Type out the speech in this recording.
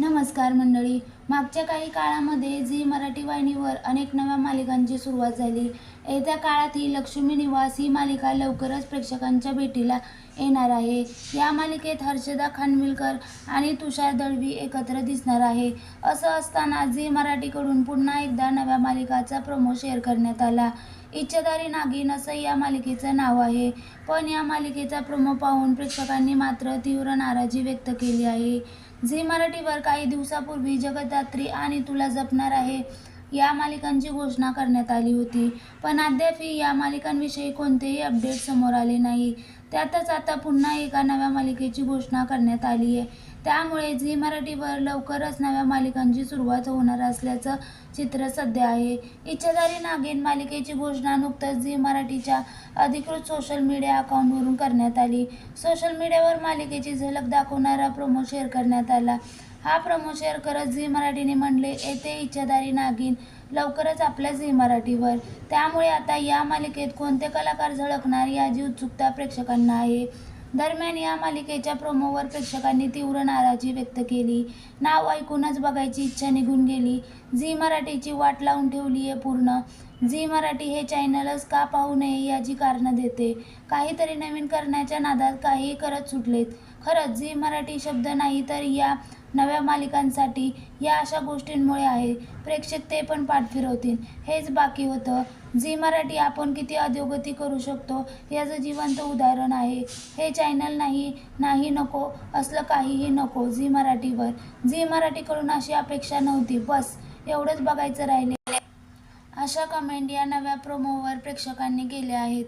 नमस्कार मंडळी. मागच्या काही काळामध्ये झी मराठी वाहिनीवर अनेक नव्या मालिकांची सुरुवात झाली. येत्या काळात ही लक्ष्मी निवास ही मालिका लवकरच प्रेक्षकांच्या भेटीला येणार आहे. या मालिकेत हर्षदा खानविलकर आणि तुषार दळवी एकत्र दिसणार आहे. असं असताना झी मराठीकडून पुन्हा एकदा नव्या मालिकाचा प्रोमो शेअर करण्यात आला. इच्छाधारी नागिन असं या मालिकेचं नाव आहे. पण या मालिकेचा प्रोमो पाहून प्रेक्षकांनी मात्र तीव्र नाराजी व्यक्त केली आहे. झी मराठीवर काही दिवसापूर्वी जगदात्री आणि तुला जपणार आहे या मालिकांची घोषणा करण्यात आली होती. पण अद्यापही या मालिकांविषयी कोणतेही अपडेट समोर आले नाही. त्यातच आता पुन्हा एका नव्या मालिकेची घोषणा करण्यात आली आहे. त्यामुळे झी मराठीवर लवकरच नव्या मालिकांची सुरुवात होणार असल्याचं चित्र सध्या आहे. इच्छाधारी नागिन मालिकेची घोषणा नुकतंच झी मराठीच्या अधिकृत सोशल मीडिया अकाउंटवरून करण्यात आली. सोशल मीडियावर मालिकेची झलक दाखवणारा प्रोमो शेअर करण्यात आला. हा प्रोमो शेअर करत झी मराठीने म्हणले येते इच्छाधारी नागिन लवकरच आपल्या झी मराठीवर. त्यामुळे आता या मालिकेत कोणते कलाकार झळकणार याची उत्सुकता प्रेक्षकांना आहे. दरम्यान या मालिकेच्या प्रोमोवर प्रेक्षकांनी तीव्र नाराजी व्यक्त केली. नाव ऐकूनच बघायची इच्छा निघून गेली. झी मराठीची वाट लावून ठेवली आहे पूर्ण. झी मराठी हे चॅनलच का पाहू नये याची कारणं देते. काहीतरी नवीन करण्याच्या नादात काहीही करत सुटलेत. खरंच झी मराठी शब्द नाही तर या नव्या मालिकांसाठी या अशा गोष्टींमुळे आहे. प्रेक्षक ते पण पाठ फिरवतील. हेच बाकी होतं. झी मराठी आपण किती अधोगती करू शकतो याचं जिवंत उदाहरण आहे. हे चॅनल नाही नाही नको असलं काहीही नको झी मराठीवर. झी मराठीकडून अशी अपेक्षा नव्हती. बस एवढंच बघायचं राहिले. अशा कमेंट या नव्या प्रोमोवर प्रेक्षकांनी केल्या आहेत.